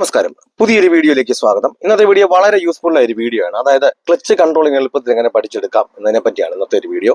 നമസ്കാരം. പുതിയൊരു വീഡിയോയിലേക്ക് സ്വാഗതം. ഇന്നത്തെ വീഡിയോ വളരെ യൂസ്ഫുൾ ആയ ഒരു വീഡിയോ ആണ്. അതായത് ക്ലച്ച് കൺട്രോളിംഗ് എളുപ്പത്തിൽ എങ്ങനെ പഠിച്ചെടുക്കാം എന്നതിനെ പറ്റിയാണ് ഇന്നത്തെ ഒരു വീഡിയോ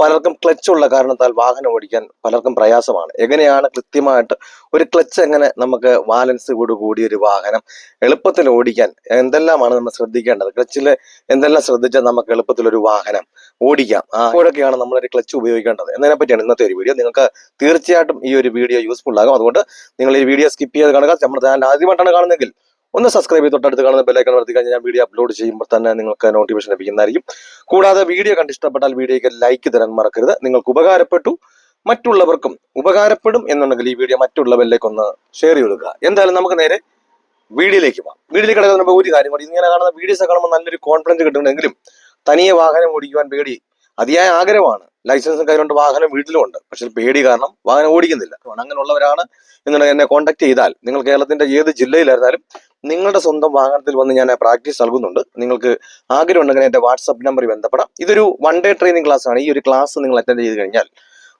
പലർക്കും ക്ലച്ച് ഉള്ള കാരണത്താൽ വാഹനം ഓടിക്കാൻ പലർക്കും പ്രയാസമാണ്. എങ്ങനെയാണ് കൃത്യമായിട്ട് ഒരു ക്ലച്ച് എങ്ങനെ നമുക്ക് ബാലൻസ് കൂടി ഒരു വാഹനം എളുപ്പത്തിൽ ഓടിക്കാൻ എന്തെല്ലാമാണ് നമ്മൾ ശ്രദ്ധിക്കേണ്ടത്? ക്ലച്ചിൽ എന്തെല്ലാം ശ്രദ്ധിച്ചാൽ നമുക്ക് എളുപ്പത്തിൽ ഒരു വാഹനം ഓടിക്കാം? അപ്പോഴൊക്കെയാണ് നമ്മളൊരു ക്ലച്ച് ഉപയോഗിക്കേണ്ടത്. എന്നതിനെ പറ്റിയാണ് ഇന്നത്തെ ഒരു വീഡിയോ നിങ്ങൾക്ക് തീർച്ചയായിട്ടും ഈ ഒരു വീഡിയോ യൂസ്ഫുൾ ആകും. അതുകൊണ്ട് നിങ്ങൾ ഈ വീഡിയോ സ്കിപ്പ് ചെയ്ത് കാണുക. നമ്മുടെ ചാനൽ ആദ്യമായിട്ടാണ് കാണുന്നതെങ്കിൽ ഒന്ന് സബ്സ്ക്രൈബ് ചെയ്ത് തൊട്ടടുത്ത് കാണുന്ന ബെല്ലൈക്കൺ വർത്തി കഴിഞ്ഞാൽ ഞാൻ വീഡിയോ അപ്ലോഡ് ചെയ്യുമ്പോൾ തന്നെ നിങ്ങൾക്ക് നോട്ടിഫിക്കേഷൻ ലഭിക്കുന്നതായിരിക്കും. കൂടാതെ വീഡിയോ കണ്ട് ഇഷ്ടപ്പെട്ടാൽ വീഡിയോയ്ക്ക് ലൈക്ക് തരാൻ മറക്കരുത്. നിങ്ങൾക്ക് ഉപകാരപ്പെട്ടു മറ്റുള്ളവർക്കും ഉപകാരപ്പെടും എന്നുണ്ടെങ്കിൽ ഈ വീഡിയോ മറ്റുള്ളവരിലേക്ക് ഒന്ന് ഷെയർ ചെയ്തെടുക്കുക എന്തായാലും നമുക്ക് നേരെ വീഡിയോയിലേക്ക് പോകാം. വീഡിയോയിലേക്ക് കിടക്കുന്ന ഒരു കാര്യം കൂടി. ഇങ്ങനെ കാണുന്ന വീഡിയോസ് കാണുമ്പോൾ നല്ലൊരു കോൺഫിഡൻസ് കിട്ടുന്നുണ്ടെങ്കിലും തനിയെ വാഹനം ഓടിക്കുവാൻ പേടി അതിയായ ആഗ്രഹമാണ്. ലൈസൻസും കയ്യിലുണ്ട് വാഹനം വീട്ടിലുമുണ്ട് പക്ഷെ പേടി കാരണം വാഹനം ഓടിക്കുന്നില്ല. അങ്ങനെയുള്ളവരാണ് എന്നുണ്ടെങ്കിൽ എന്നെ കോൺടാക്ട് ചെയ്താൽ നിങ്ങൾ കേരളത്തിന്റെ ഏത് ജില്ലയിലായിരുന്നാലും നിങ്ങളുടെ സ്വന്തം വാഹനത്തിൽ വന്ന് ഞാൻ പ്രാക്ടീസ് നൽകുന്നുണ്ട്. നിങ്ങൾക്ക് ആഗ്രഹം ഉണ്ടെങ്കിൽ എന്റെ വാട്സപ്പ് നമ്പറിൽ ബന്ധപ്പെടാം. ഇതൊരു വൺ ഡേ ട്രെയിനിങ് ക്ലാസ് ആണ്. ഈ ഒരു ക്ലാസ് നിങ്ങൾ അറ്റൻഡ് ചെയ്ത് കഴിഞ്ഞാൽ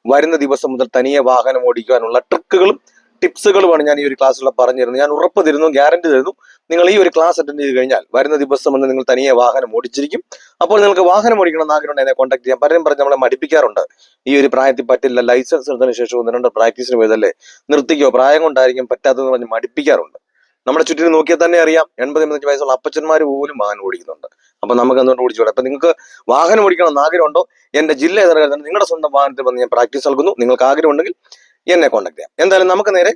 വരുന്ന ദിവസം മുതൽ തനിയെ വാഹനം ഓടിക്കുവാനുള്ള ട്രിക്കുകളും ടിപ്സുകളുമാണ് ഞാൻ ഈ ഒരു ക്ലാസ്സിൽ പറഞ്ഞു തരുന്നത് ഞാൻ ഉറപ്പ് തരുന്നു ഗ്യാരണ്ടി തരുന്നു. നിങ്ങൾ ഈ ഒരു ക്ലാസ് അറ്റൻഡ് ചെയ്ത് കഴിഞ്ഞാൽ വരുന്ന ദിവസം വന്ന് നിങ്ങൾ തനിയെ വാഹനം ഓടിച്ചിരിക്കും. അപ്പോൾ നിങ്ങൾക്ക് വാഹനം ഓടിക്കണം എന്ന് ആഗ്രഹം എന്നെ കോൺടാക്ട് ചെയ്യാം. പലരും പറഞ്ഞ് നമ്മളെ മടിപ്പിക്കാറുണ്ട്. ഈ ഒരു പ്രായത്തിൽ പറ്റില്ല ലൈസൻസ് എടുത്തതിന് ശേഷം ഒന്ന് രണ്ട് പ്രാക്ടീസിന് പോയതല്ലേ നിർത്തിക്കോ പ്രായം കൊണ്ടായിരിക്കും പറ്റാത്തതെന്ന് പറഞ്ഞ് മടിപ്പിക്കാറുണ്ട്. നമ്മുടെ ചുറ്റിന് നോക്കിയാൽ തന്നെ അറിയാം എൺപത് എൺപത്തഞ്ച് വയസ്സുള്ള അപ്പച്ചന്മാർ പോലും വാഹനം ഓടിക്കുന്നുണ്ട്. അപ്പൊ നമുക്ക് എന്തുകൊണ്ട് ഓടിച്ചോടെ അപ്പൊ നിങ്ങൾക്ക് വാഹനം ഓടിക്കണം എന്ന് ആഗ്രഹമുണ്ടോ? എന്റെ ജില്ല ഏതാണ് നിങ്ങളുടെ സ്വന്തം വാഹനത്തിൽ വന്ന് ഞാൻ പ്രാക്ടീസ് നൽകുന്നു. നിങ്ങൾക്ക് ആഗ്രഹം ഉണ്ടെങ്കിൽ എന്നെ കോൺടാക്ട് ചെയ്യാം. എന്തായാലും നമുക്ക് നേരെ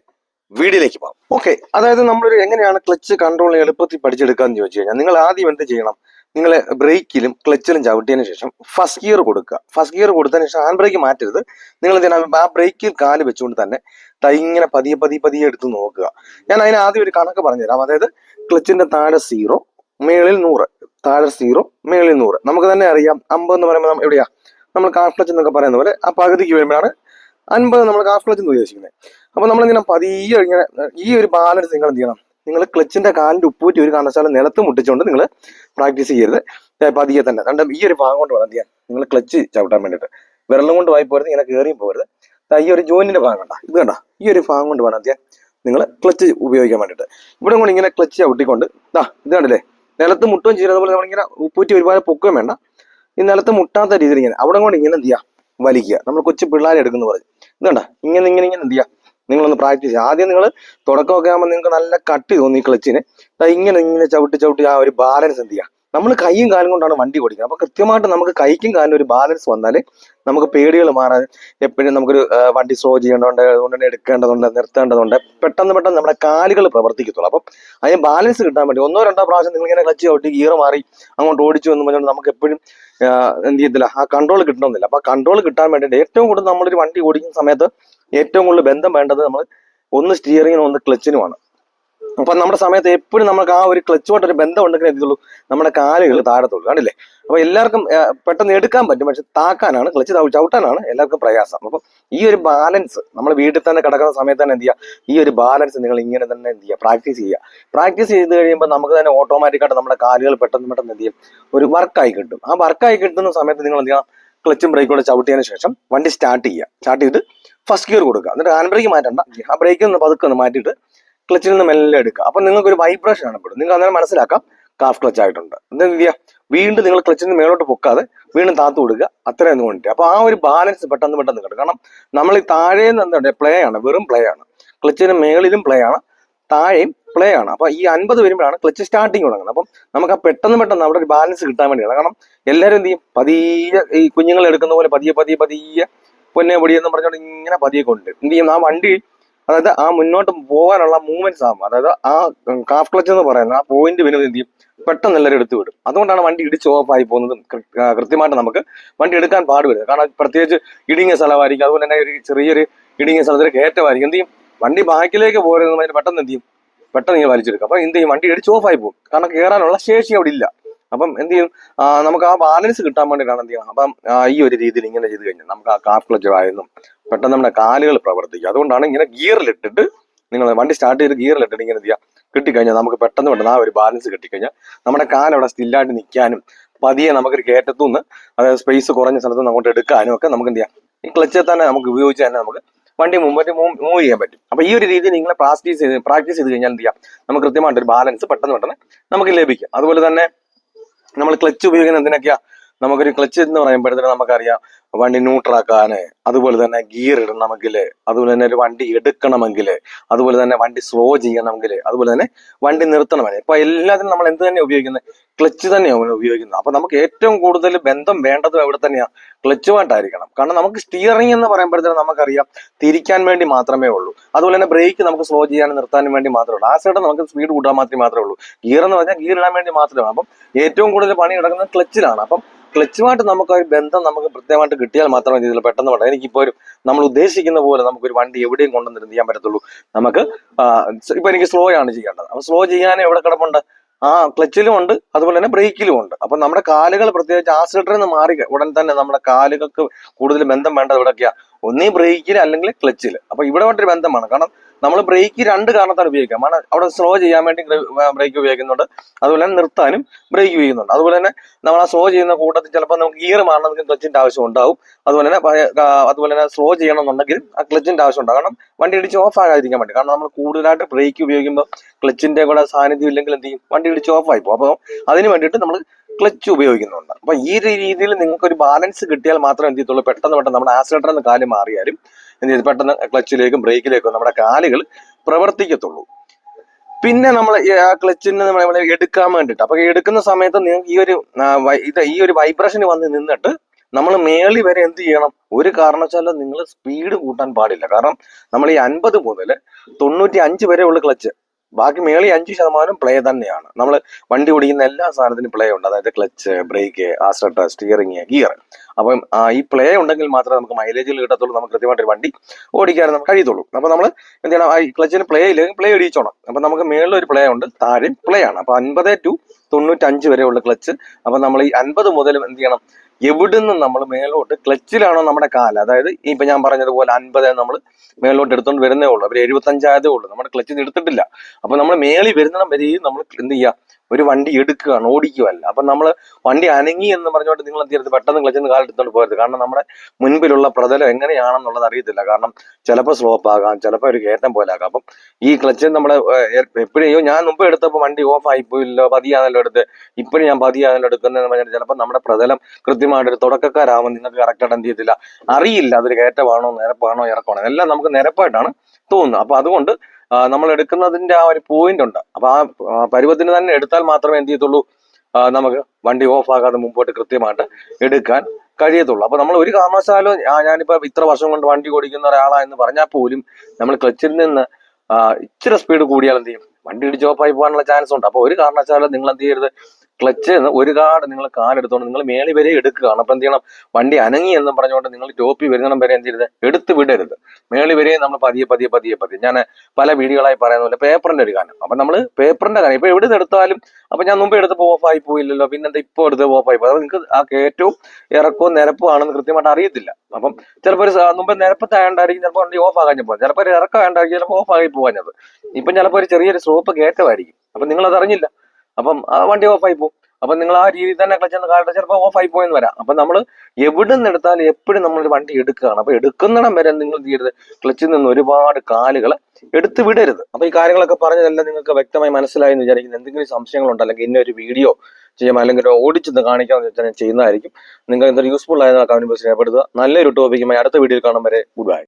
വീഡിയോയിലേക്ക് പോകാം. ഓക്കെ അതായത് നമ്മളൊരു എങ്ങനെയാണ് ക്ലച്ച് കൺട്രോൾ എളുപ്പത്തിൽ പഠിച്ചെടുക്കാന്ന് ചോദിച്ചു കഴിഞ്ഞാൽ നിങ്ങൾ ആദ്യം എന്ത് ചെയ്യണം? നിങ്ങൾ ബ്രേക്കിലും ക്ലച്ചിലും ചവിട്ടിയതിനു ശേഷം ഫസ്റ്റ് ഗിയർ കൊടുക്കുക. ഫസ്റ്റ് ഗിയർ കൊടുത്തതിന് ശേഷം ഹാൻഡ് ബ്രേക്ക് മാറ്റരുത്. നിങ്ങൾ എന്ത് ചെയ്യണം? ആ ബ്രേക്കിൽ കാൽ വെച്ചുകൊണ്ട് തന്നെ ദാ ഇങ്ങനെ പതിയെ പതിയെ പതിയെ എടുത്ത് നോക്കുക. ഞാൻ അതിന് ആദ്യം ഒരു കണക്ക് പറഞ്ഞുതരാം. അതായത് ക്ലച്ചിന്റെ താഴെ സീറോ മേളിൽ നൂറ്. താഴെ സീറോ മേളിൽ നൂറ്. നമുക്ക് തന്നെ അറിയാം അമ്പത് എന്ന് പറയുമ്പോൾ എവിടെയാ? നമ്മൾ കാഫ് ക്ലച്ച് എന്നൊക്കെ പറയുന്ന പോലെ ആ പകുതിക്ക് വരുമ്പോഴാണ് അൻപത് നമ്മൾ കാഫ് ക്ലച്ച് എന്ന് ഉദ്ദേശിക്കുന്നത്. അപ്പൊ നമ്മളിങ്ങനെ പതിയെ ഇങ്ങനെ ഈ ഒരു ബാലൻസ് നിങ്ങൾ എന്ത് ചെയ്യണം? നിങ്ങൾ ക്ലച്ചിന്റെ കാലിന്റെ ഉപ്പൂറ്റി ഒരു കാരണവശാലും നിലത്ത് മുട്ടിച്ചുകൊണ്ട് നിങ്ങൾ പ്രാക്ടീസ് ചെയ്യരുത്. പതിയെ തന്നെ. രണ്ടും ഈ ഒരു ഭാഗം കൊണ്ട് വേണം എന്ത് ചെയ്യാൻ? നിങ്ങൾ ക്ലച്ച് ചവിട്ടാൻ വേണ്ടിയിട്ട്. വിരലും കൊണ്ട് വായി പോരുത് ഇങ്ങനെ കയറിയും പോരുത്. ഈ ഒരു ജോയിന്റിന്റെ ഭാഗം കണ്ട? ഇത് കണ്ട? ഈ ഒരു ഭാഗം കൊണ്ട് വേണം എന്ത് ചെയ്യാൻ? നിങ്ങൾ ക്ലച്ച് ഉപയോഗിക്കാൻ വേണ്ടിയിട്ട്. ഇവിടെ കൊണ്ട് ഇങ്ങനെ ക്ലച്ച് ചവിട്ടിക്കൊണ്ട് ദാ ഇത് കണ്ടില്ലേ? നിലത്ത് മുട്ടുകയും ചെയ്യരുത് അതുപോലെ നമ്മളിങ്ങനെ ഉപ്പൂറ്റി ഒരുപാട് പൊക്കുകയും വേണ്ട. ഈ നിലത്ത് മുട്ടാത്ത രീതിയിൽ ഇങ്ങനെ അവിടെ കൊണ്ട് ഇങ്ങനെ എന്ത് ചെയ്യുക വലിക്കുക. നമ്മൾ കൊച്ചു പിള്ളേരെ എടുക്കുന്നു പറഞ്ഞു. ഇത് കണ്ട? ഇങ്ങനെ ഇങ്ങനെ ഇങ്ങനെ എന്ത് ചെയ്യുക നിങ്ങളൊന്ന് പ്രാക്ടീസ് ചെയ്യുക. ആദ്യം നിങ്ങൾ തുടക്കമൊക്കെ ആകുമ്പോൾ നിങ്ങൾക്ക് നല്ല കട്ടി തോന്നി ക്ലച്ചിന്. ഇങ്ങനെ ഇങ്ങനെ ചവിട്ടി ചവിട്ടി ആ ഒരു ബാലൻസ് എന്ത് ചെയ്യുക നമ്മൾ കൈയും കാലും കൊണ്ടാണ് വണ്ടി ഓടിക്കുന്നത്. അപ്പോൾ കൃത്യമായിട്ട് നമുക്ക് കൈക്കും കാലിനും ഒരു ബാലൻസ് വന്നാൽ നമുക്ക് പേടികൾ മാറാൻ എപ്പോഴും നമുക്കൊരു വണ്ടി സ്ലോ ചെയ്യേണ്ടതുണ്ട് അതുകൊണ്ട് തന്നെ എടുക്കേണ്ടതുണ്ട് നിർത്തേണ്ടതുണ്ട്. പെട്ടെന്ന് പെട്ടെന്ന് നമ്മുടെ കാലുകൾ പ്രവർത്തിക്കത്തുള്ളൂ. അപ്പം അതിന് ബാലൻസ് കിട്ടാൻ വേണ്ടി ഒന്നോ രണ്ടോ പ്രാവശ്യം നിങ്ങൾ ഇങ്ങനെ ക്ലച്ച് ചവിട്ടി ഗിയർ മാറി അങ്ങോട്ട് ഓടിച്ചു എന്ന് പറഞ്ഞുകൊണ്ട് നമുക്ക് എപ്പോഴും എന്ത് ചെയ്യത്തില്ല ആ കൺട്രോൾ കിട്ടണമെന്നില്ല. അപ്പൊ കൺട്രോൾ കിട്ടാൻ വേണ്ടിയിട്ട് ഏറ്റവും കൂടുതൽ നമ്മളൊരു വണ്ടി ഓടിക്കുന്ന സമയത്ത് ഏറ്റവും കൂടുതൽ ബന്ധം വേണ്ടത് നമ്മൾ ഒന്ന് സ്റ്റിയറിങ്ങിനും ഒന്ന് ക്ലച്ചിനുമാണ് അപ്പൊ നമ്മുടെ സമയത്ത് എപ്പോഴും നമുക്ക് ആ ഒരു ക്ലച്ചുമായിട്ട് ഒരു ബന്ധം ഉണ്ടെങ്കിൽ എന്തുള്ളൂ? നമ്മുടെ കാലുകൾ താഴത്തുള്ളൂ കണ്ടില്ലേ? അപ്പൊ എല്ലാവർക്കും പെട്ടെന്ന് എടുക്കാൻ പറ്റും പക്ഷെ താക്കാനാണ് ക്ലച്ച് ചവിട്ടാനാണ് എല്ലാവർക്കും പ്രയാസം. അപ്പൊ ഈ ഒരു ബാലൻസ് നമ്മൾ വീട്ടിൽ തന്നെ കിടക്കുന്ന സമയത്ത് തന്നെ എന്ത് ചെയ്യുക ഈ ഒരു ബാലൻസ് നിങ്ങൾ ഇങ്ങനെ തന്നെ എന്ത് ചെയ്യുക പ്രാക്ടീസ് ചെയ്യുക. പ്രാക്ടീസ് ചെയ്ത് കഴിയുമ്പോൾ നമുക്ക് തന്നെ ഓട്ടോമാറ്റിക്കായിട്ട് നമ്മുടെ കാലുകൾ പെട്ടെന്ന് പെട്ടെന്ന് എന്ത് ചെയ്യും? ഒരു വർക്കായി കിട്ടും. ആ വർക്കായി കിട്ടുന്ന സമയത്ത് നിങ്ങൾ എന്ത് ചെയ്യണം? ക്ലച്ചും ബ്രേക്കും കൂടെ ചവിട്ടിയതിന് ശേഷം വണ്ടി സ്റ്റാർട്ട് ചെയ്യുക. സ്റ്റാർട്ട് ചെയ്ത് ഫസ്റ്റ് ഗിയർ കൊടുക്കുക. എന്നിട്ട് ഹാൻഡ് ബ്രേക്ക് മാറ്റണ്ട. ആ ബ്രേക്കിൽ നിന്ന് പതുക്കെ ഒന്ന് മാറ്റിയിട്ട് ക്ലച്ചിൽ നിന്ന് മെല്ലെ എടുക്കുക. അപ്പൊ നിങ്ങൾക്ക് ഒരു വൈബ്രേഷൻ കാണപ്പെടും പെടും നിങ്ങൾക്ക് അന്നേരം മനസ്സിലാക്കാം കാഫ് ക്ലച്ച് ആയിട്ടുണ്ട്. എന്താ ചെയ്യുക? വീണ്ടും നിങ്ങൾ ക്ലച്ചിൽ നിന്ന് മേലോട്ട് പൊക്കാതെ വീണ്ടും താത്തു കൊടുക്കുക അത്രയും കൊണ്ടിട്ട് അപ്പൊ ആ ഒരു ബാലൻസ് പെട്ടെന്ന് പെട്ടെന്ന് കിട്ടും കാരണം നമ്മൾ ഈ താഴെ നിന്ന് എന്താ പ്ലേ ആണ്. വെറും പ്ലേ ആണ്. ക്ലച്ചിന് മേളിലും പ്ലേ ആണ്. താഴെയും പ്ലേ ആണ്. അപ്പൊ ഈ അൻപത് വരുമ്പോഴാണ് ക്ലച്ച് സ്റ്റാർട്ടിങ് തുടങ്ങുന്നത്. അപ്പം നമുക്ക് ആ പെട്ടെന്ന് പെട്ടെന്ന് അവിടെ ഒരു ബാലൻസ് കിട്ടാൻ വേണ്ടിയാണ് കാരണം എല്ലാവരും എന്ത് ചെയ്യും? പതിയെ ഈ കുഞ്ഞുങ്ങൾ എടുക്കുന്ന പോലെ പതിയെ പതിയെ പതിയെ പൊന്നെ പൊടി എന്ന് പറഞ്ഞുകൊണ്ട് ഇങ്ങനെ പതിയെ കൊണ്ട് എന്ത് ചെയ്യും? ആ വണ്ടി അതായത് ആ മുന്നോട്ട് പോകാനുള്ള മൂവ്മെന്റ്സ് ആകും അതായത് ആ കാഫ് ക്ലച്ച് എന്ന് പറയുന്ന ആ പോയിന്റ് വരുന്നത് എന്ത് ചെയ്യും? പെട്ടെന്ന് എല്ലാവരും എടുത്തു വിടും. അതുകൊണ്ടാണ് വണ്ടി ഇടിച്ച് ഓഫ് ആയി പോകുന്നതും കൃത്യമായിട്ട് നമുക്ക് വണ്ടി എടുക്കാൻ പാടുവരുന്നത് കാരണം പ്രത്യേകിച്ച് ഇടുങ്ങിയ സ്ഥലമായിരിക്കും. അതുപോലെ തന്നെ ഒരു ചെറിയൊരു ഇടുങ്ങിയ സ്ഥലത്തിൽ കയറ്റമായിരിക്കും. എന്ത് ചെയ്യും? വണ്ടി ബാക്കിലേക്ക് പോരുന്നതിന് പെട്ടെന്ന് എന്ത് ചെയ്യും? പെട്ടെന്ന് ഇങ്ങനെ വലിച്ചെടുക്കും. അപ്പൊ എന്ത് ചെയ്യും? വണ്ടി അടിച്ച് ഓഫ് ആയി പോകും. കാരണം കയറാനുള്ള ശേഷി അവിടെ ഇല്ല. അപ്പം എന്ത് ചെയ്യും? നമുക്ക് ആ ബാലൻസ് കിട്ടാൻ വേണ്ടിയിട്ടാണ് എന്ത് ചെയ്യണം? അപ്പം ഈ ഒരു രീതിയിൽ ഇങ്ങനെ ചെയ്ത് കഴിഞ്ഞാൽ നമുക്ക് ആ കാർ ക്ലച്ച് ആയെന്നും പെട്ടെന്ന് നമ്മുടെ കാലുകൾ പ്രവർത്തിക്കും. അതുകൊണ്ടാണ് ഇങ്ങനെ ഗിയറിലിട്ടിട്ട് നിങ്ങൾ വണ്ടി സ്റ്റാർട്ട് ചെയ്ത് ഗിയറിലിട്ടിട്ട് ഇങ്ങനെ എന്ത് ചെയ്യുക കിട്ടിക്കഴിഞ്ഞാൽ നമുക്ക് പെട്ടെന്ന് പെട്ടെന്ന് ആ ഒരു ബാലൻസ് കിട്ടിക്കഴിഞ്ഞാൽ നമ്മുടെ കാലവിടെ സ്റ്റില്ലായിട്ട് നിൽക്കാനും പതിയെ നമുക്കൊരു കയറ്റത്തുനിന്ന് അതായത് സ്പേസ് കുറഞ്ഞ സ്ഥലത്ത് നിന്ന് അങ്ങോട്ട് എടുക്കാനും ഒക്കെ നമുക്ക് എന്ത് ചെയ്യാം? ഈ ക്ലച്ചിൽ തന്നെ നമുക്ക് ഉപയോഗിച്ച് തന്നെ നമുക്ക് വണ്ടി മുമ്പോട്ട് മൂവ് ചെയ്യാൻ പറ്റും. അപ്പൊ ഈ ഒരു രീതി നിങ്ങൾ പ്രാക്ടീസ് ചെയ്ത് പ്രാക്ടീസ് ചെയ്ത് കഴിഞ്ഞാൽ എന്ത് ചെയ്യാം? നമുക്ക് കൃത്യമായിട്ട് ഒരു ബാലൻസ് പെട്ടെന്ന് പെട്ടെന്ന് നമുക്ക് ലഭിക്കും. അതുപോലെ തന്നെ നമ്മൾ ക്ലച്ച് ഉപയോഗിക്കുന്നത് എന്തിനൊക്കെയാ? നമുക്കൊരു ക്ലച്ച് എന്ന് പറയുമ്പോഴത്തേനും നമുക്കറിയാം. വണ്ടി ന്യൂട്രാക്കാന് അതുപോലെ തന്നെ ഗിയർ ഇടണമെങ്കിൽ അതുപോലെ തന്നെ ഒരു വണ്ടി എടുക്കണമെങ്കിൽ അതുപോലെ തന്നെ വണ്ടി സ്ലോ ചെയ്യണമെങ്കിൽ അതുപോലെ തന്നെ വണ്ടി നിർത്തണമെങ്കിൽ ഇപ്പൊ എല്ലാത്തിനും നമ്മൾ എന്ത് തന്നെ ഉപയോഗിക്കുന്നത് ക്ലച്ച് തന്നെയാണ് ഉപയോഗിക്കുന്നത് അപ്പൊ നമുക്ക് ഏറ്റവും കൂടുതൽ ബന്ധം വേണ്ടതും എവിടെ തന്നെയാ ക്ലച്ചുമായിട്ടായിരിക്കണം കാരണം നമുക്ക് സ്റ്റിയറിംഗ് എന്ന് പറയുമ്പോഴത്തേനും നമുക്കറിയാം തിരിക്കാൻ വേണ്ടി മാത്രമേ ഉള്ളൂ. അതുപോലെ തന്നെ ബ്രേക്ക് നമുക്ക് സ്ലോ ചെയ്യാനും നിർത്താനും വേണ്ടി മാത്രമേ ഉള്ളൂ. ആ സൈഡ് നമുക്ക് സ്പീഡ് കൂട്ടാൻ മാത്രമേ മാത്രമേ ഉള്ളൂ. ഗിയർ എന്ന് പറഞ്ഞാൽ ഗിയർ ഇടാൻ വേണ്ടി മാത്രമേ അപ്പം ഏറ്റവും കൂടുതൽ പണി കിടക്കുന്നത് ക്ലച്ചിലാണ് അപ്പം ക്ലച്ചുമായിട്ട് നമുക്ക് ഒരു ബന്ധം നമുക്ക് കൃത്യമായിട്ട് കിട്ടിയാൽ മാത്രമേ ഇതിൽ പെട്ടെന്ന് പറയാം എനിക്കിപ്പോൾ ഒരു നമ്മൾ ഉദ്ദേശിക്കുന്ന പോലെ നമുക്കൊരു വണ്ടി എവിടെയും കൊണ്ടുവന്നിരുന്ന് ചെയ്യാൻ പറ്റത്തുള്ളൂ. നമുക്ക് ഇപ്പൊ എനിക്ക് സ്ലോ ആണ് ചെയ്യേണ്ടത്. അപ്പൊ സ്ലോ ചെയ്യാൻ എവിടെ കിടപ്പുണ്ട്? ആ ക്ലച്ചിലും ഉണ്ട് അതുപോലെ തന്നെ ബ്രേക്കിലും ഉണ്ട്. അപ്പൊ നമ്മുടെ കാലുകൾ പ്രത്യേകിച്ച് ആക്സിലേറ്ററിൽ നിന്ന് മാറി ഉടൻ തന്നെ നമ്മുടെ കാലുകൾക്ക് കൂടുതൽ ബന്ധം വേണ്ടത് ഇവിടെയൊക്കെയാ ഒന്നീ ബ്രേക്കിൽ അല്ലെങ്കിൽ ക്ലച്ചിൽ അപ്പൊ ഇവിടെ ഒരു ബന്ധമാണ്. കാരണം നമ്മൾ ബ്രേക്ക് രണ്ട് കാരണത്താണ് ഉപയോഗിക്കാം. കാരണം അവിടെ സ്ലോ ചെയ്യാൻ വേണ്ടി ബ്രേക്ക് ഉപയോഗിക്കുന്നുണ്ട്. അതുപോലെ തന്നെ നിർത്താനും ബ്രേക്ക് ഉപയോഗിക്കുന്നുണ്ട്. അതുപോലെ തന്നെ നമ്മൾ ആ സ്ലോ ചെയ്യുന്ന കൂട്ടത്തിൽ ചിലപ്പോൾ നമുക്ക് ഗിയർ മാറണമെങ്കിൽ ക്ലച്ചിന്റെ ആവശ്യം ഉണ്ടാവും. അതുപോലെ തന്നെ അതുപോലെ തന്നെ സ്ലോ ചെയ്യണമെന്നുണ്ടെങ്കിലും ആ ക്ലച്ചിന്റെ ആവശ്യം ഉണ്ടാവും. കാരണം വണ്ടി ഇടിച്ച് ഓഫ് ആകാതിരിക്കാൻ വേണ്ടി കാരണം നമ്മൾ കൂടുതലായിട്ട് ബ്രേക്ക് ഉപയോഗിക്കുമ്പോൾ ക്ലച്ചിന്റെ കൂടെ സാന്നിധ്യം ഇല്ലെങ്കിൽ എന്ത് ചെയ്യും? വണ്ടി ഇടിച്ച് ഓഫ് ആയി പോകും. അപ്പോൾ അതിന് വേണ്ടിയിട്ട് നമ്മൾ ക്ലച്ച് ഉപയോഗിക്കുന്നുണ്ട്. അപ്പൊ ഈ രീതിയിൽ നിങ്ങൾക്ക് ഒരു ബാലൻസ് കിട്ടിയാൽ മാത്രം എന്ത് ചെയ്യത്തുള്ളൂ? പെട്ടെന്ന് പെട്ടെന്ന് നമ്മുടെ ആക്സിലേറ്റർ നിന്ന് കാൽ മാറിയാലും എന്ത് ചെയ്ത് പെട്ടെന്ന് ക്ലച്ചിലേക്കും ബ്രേക്കിലേക്കും നമ്മുടെ കാലുകൾ പ്രവർത്തിക്കത്തുള്ളൂ. പിന്നെ നമ്മൾ ആ ക്ലച്ചിന് നമ്മൾ എടുക്കാൻ വേണ്ടിയിട്ട് അപ്പൊ എടുക്കുന്ന സമയത്ത് നിങ്ങൾക്ക് ഈ ഒരു ഇത് ഈ ഒരു വൈബ്രേഷൻ വന്ന് നിന്നിട്ട് നമ്മൾ മേളി വരെ എന്ത് ചെയ്യണം? ഒരു കാരണവശാലും നിങ്ങൾ സ്പീഡ് കൂട്ടാൻ പാടില്ല. കാരണം നമ്മൾ ഈ അൻപത് മുതൽ തൊണ്ണൂറ്റി അഞ്ച് വരെ ഉള്ള ക്ലച്ച് ബാക്കി മേളി അഞ്ച് ശതമാനം പ്ലേ തന്നെയാണ്. നമ്മൾ വണ്ടി ഓടിക്കുന്ന എല്ലാ സാധനത്തിനും പ്ലേ ഉണ്ട്. അതായത് ക്ലച്ച് ബ്രേക്ക് ആസ്ട്രട്ട സ്റ്റിയറിങ് ഗിയർ അപ്പം ഈ പ്ലേ ഉണ്ടെങ്കിൽ മാത്രമേ നമുക്ക് മൈലേജിൽ കിട്ടത്തുള്ളൂ. നമുക്ക് കൃത്യമായിട്ട് ഒരു വണ്ടി ഓടിക്കാൻ നമുക്ക് കഴിയത്തുള്ളൂ. അപ്പൊ നമ്മൾ എന്ത് ചെയ്യണം? ഈ ക്ലച്ചിന് പ്ലേ ഇല്ലെങ്കിൽ പ്ലേ ഇടിച്ചോണം അപ്പൊ നമുക്ക് മേളിൽ ഒരു പ്ലേ ഉണ്ട്. താഴെയും പ്ലേ ആണ്. അപ്പൊ അൻപത് ടു തൊണ്ണൂറ്റഞ്ച് വരെയുള്ള ക്ലച്ച് അപ്പൊ നമ്മൾ ഈ അൻപത് മുതൽ എന്ത് ചെയ്യണം? എവിടുന്ന് നമ്മൾ മേലോട്ട് ക്ലച്ചിലാണോ നമ്മുടെ കാൽ? അതായത് ഇപ്പൊ ഞാൻ പറഞ്ഞതുപോലെ അൻപത് നമ്മൾ മേലോട്ട് എടുത്തോണ്ട് വരുന്നേ ഉള്ളൂ. അവർ എഴുപത്തഞ്ചായതേ ഉള്ളൂ. നമ്മുടെ ക്ലച്ചിൽ നിന്ന് എടുത്തിട്ടില്ല. അപ്പൊ നമ്മൾ മേളിൽ വരുന്നിടം വരെയും നമ്മൾ എന്ത് ചെയ്യുക ഒരു വണ്ടി എടുക്കുകയാണ് ഓടിക്കുകയല്ല. അപ്പൊ നമ്മൾ വണ്ടി അനങ്ങി എന്ന് പറഞ്ഞുകൊണ്ട് നിങ്ങൾ എന്ത് ചെയ്യരുത്? പെട്ടെന്ന് ക്ലച്ചെന്ന് കാലെടുത്തോണ്ട് പോകരുത്. കാരണം നമ്മുടെ മുൻപിലുള്ള പ്രതലം എങ്ങനെയാണെന്നുള്ളത് അറിയത്തില്ല. കാരണം ചിലപ്പോൾ സ്ലോപ്പ് ആകാം ചിലപ്പോൾ ഒരു കയറ്റം പോലെ ആകാം അപ്പം ഈ ക്ലച്ച് നമ്മൾ എപ്പോഴെയോ ഞാൻ മുമ്പ് എടുത്തപ്പോൾ വണ്ടി ഓഫ് ആയി പോയില്ലോ പതിയാണല്ലോ എടുത്ത്. ഇപ്പോഴും ഞാൻ പതിയാണല്ലോ എടുക്കുന്നതെന്ന് പറഞ്ഞാൽ ചിലപ്പോൾ നമ്മുടെ പ്രതലം കൃത്യമായിട്ട് ഒരു തുടക്കക്കാരാകുമ്പോൾ നിങ്ങൾക്ക് കറക്റ്റായിട്ട് എന്ത് ചെയ്തില്ല അറിയില്ല അതൊരു കയറ്റമാണോ നിരപ്പാണോ ഇറക്കമാണോ. എല്ലാം നമുക്ക് നിരപ്പായിട്ടാണ് തോന്നുന്നത്. അപ്പോൾ അതുകൊണ്ട് നമ്മൾ എടുക്കുന്നതിന്റെ ആ ഒരു പോയിന്റ് ഉണ്ട്. അപ്പൊ ആ പരുവത്തിന് തന്നെ എടുത്താൽ മാത്രമേ എന്ത് ചെയ്യത്തുള്ളൂ? നമുക്ക് വണ്ടി ഓഫ് ആകാതെ മുമ്പോട്ട് കൃത്യമായിട്ട് എടുക്കാൻ കഴിയത്തുള്ളൂ. അപ്പൊ നമ്മൾ ഒരു കാരണവശാലും ഞാനിപ്പോ ഇത്ര വർഷം കൊണ്ട് വണ്ടി ഓടിക്കുന്ന ഒരാളാ എന്ന് പറഞ്ഞാൽ പോലും നമ്മൾ ക്ലച്ചിൽ നിന്ന് ഇച്ചിരി സ്പീഡ് കൂടിയാൽ എന്ത് ചെയ്യും? വണ്ടി ഇടിച്ച് ഓഫായി പോകാനുള്ള ചാൻസ് ഉണ്ട്. അപ്പൊ ഒരു കാരണവശാലും നിങ്ങൾ എന്ത് ചെയ്യരുത്? ക്ലച്ച് എന്ന് ഒരുപാട് നിങ്ങൾ കാലെടുത്തോണ്ട് നിങ്ങൾ മേളി വരെ എടുക്കുകയാണ്. അപ്പൊ എന്ത് ചെയ്യണം? വണ്ടി അനങ്ങി എന്ന് പറഞ്ഞുകൊണ്ട് നിങ്ങൾ ടോപ്പി വരുന്നിടം വരെ എന്ത് ചെയ്യരുത്? എടുത്ത് വിടരുത്. മേളി വരെ നമ്മൾ പതിയെ പതിയെ പതിയെ പതിയെ. ഞാൻ പല വീഡിയോകളായി പറയുന്ന പോലെ പേപ്പറിന്റെ ഒരു കാര്യം അപ്പൊ നമ്മൾ പേപ്പറിന്റെ കാര്യം ഇപ്പൊ എവിടെ നിന്ന് എടുത്താലും അപ്പൊ ഞാൻ മുമ്പ് എടുത്തപ്പോൾ ഓഫ് ആയി പോയില്ലല്ലോ. പിന്നെന്താ ഇപ്പൊ എടുത്ത് ഓഫ് ആയി പോയി? അപ്പൊ നിങ്ങൾക്ക് ആ കയറ്റവും ഇറക്കവും നിരപ്പും ആണെന്ന് കൃത്യമായിട്ട് അറിയത്തില്ല. അപ്പം ചിലപ്പോൾ ഒരു മുമ്പ് നിരപ്പത്തായോണ്ടായിരിക്കും ചിലപ്പോൾ വണ്ടി ഓഫ് ആകാൻ പോകുന്നത് ചിലപ്പോൾ ഒരു ഇറക്കമായോണ്ടായിരിക്കും ചിലപ്പോൾ ഓഫ് ആയി പോകാഞ്ഞത്. ഇപ്പം ചിലപ്പോൾ ഒരു ചെറിയൊരു സ്ലോപ്പ് കയറ്റമായിരിക്കും. അപ്പം നിങ്ങൾ അത് അറിഞ്ഞില്ല. അപ്പം ആ വണ്ടി ഓഫായി പോകും അപ്പൊ നിങ്ങൾ ആ രീതിയിൽ തന്നെ ക്ലച്ച് ക്ലച്ചെന്ന് കാലത്ത് ചിലപ്പോൾ ഓഫ് ആയി പോയെന്ന് വരാം. അപ്പൊ നമ്മൾ എവിടെ നിന്ന് എടുത്താലും എപ്പോഴും നമ്മളൊരു വണ്ടി എടുക്കുകയാണ്. അപ്പൊ എടുക്കുന്നിടം വരെ നിങ്ങൾ ചെയ്യരുത്. ക്ലച്ചിൽ നിന്ന് ഒരുപാട് കാലുകൾ എടുത്തു വിടരുത്. അപ്പൊ ഈ കാര്യങ്ങളൊക്കെ പറഞ്ഞതെല്ലാം നിങ്ങൾക്ക് വ്യക്തമായി മനസ്സിലായി എന്ന് വിചാരിക്കുന്നു. എന്തെങ്കിലും സംശയങ്ങളുണ്ട് അല്ലെങ്കിൽ ഇന്ന ഒരു വീഡിയോ ചെയ്യാം അല്ലെങ്കിൽ ഒരു ഓടിച്ചെന്ന് കാണിക്കാമെന്ന് വെച്ചാൽ ഞാൻ ചെയ്യുന്നതായിരിക്കും. നിങ്ങൾ എന്തൊരു യൂസ്ഫുൾ ആയതാണ് കമന്റ് ബോക്സിൽ നല്ലൊരു ടോപ്പിക്കുമായി അടുത്ത വീഡിയോയിൽ കാണാൻ വരെ. Good bye